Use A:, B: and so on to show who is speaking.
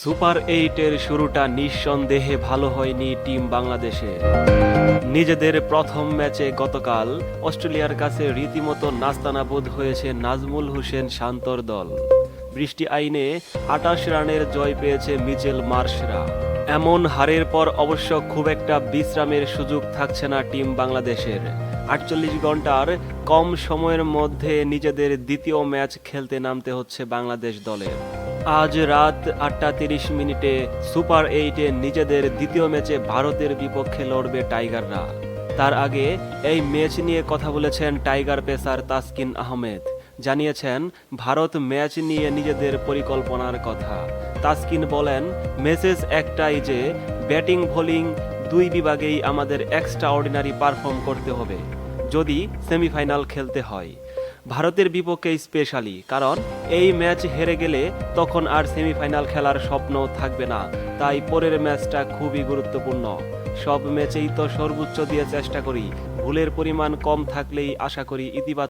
A: Super এইটের শুরুটা নিঃসন্দেহে ভালো হয়নি টিম বাংলাদেশে নিজেদের প্রথম ম্যাচে গতকাল অস্ট্রেলিয়ার কাছে রীতিমতো নাস্তানাবোধ হয়েছে নাজমুল হোসেন শান্তর দল। বৃষ্টি আইনে আটাশ রানের জয় পেয়েছে মিচেল মার্শরা। এমন হারের পর অবশ্য খুব একটা বিশ্রামের সুযোগ থাকছে না টিম বাংলাদেশের। আটচল্লিশ ঘণ্টার কম সময়ের মধ্যে নিজেদের দ্বিতীয় ম্যাচ খেলতে নামতে হচ্ছে বাংলাদেশ দলের আজ রাত আটটা তিরিশ মিনিটে সুপার এইটে নিজেদের দ্বিতীয় ম্যাচে ভারতের বিপক্ষে লড়বে টাইগাররা। তার আগে এই ম্যাচ নিয়ে কথা বলেছেন টাইগার পেসার তাসকিন আহমেদ। জানিয়েছেন, ভারত ম্যাচ নিয়ে নিজেদের পরিকল্পনার কথা। তাসকিন বলেন, মেসেজ একটাই যে, ব্যাটিং, বোলিং দুই বিভাগেই আমাদের এক্সট্রা অর্ডিনারি পারফর্ম করতে হবে। যদি সেমিফাইনাল খেলতে হয়। ভারতের বিপক্ষে স্পেশালি, কারণ এই ম্যাচ হেরে গেলে তখন আর সেমিফাইনাল খেলার স্বপ্ন থাকবে না। তাই পরের ম্যাচটা খুবই গুরুত্বপূর্ণ। সব ম্যাচেই তো সর্বোচ্চ দিয়ে চেষ্টা করি। ভুলের পরিমাণ কম থাকলেই আশা করি ইতিবাচক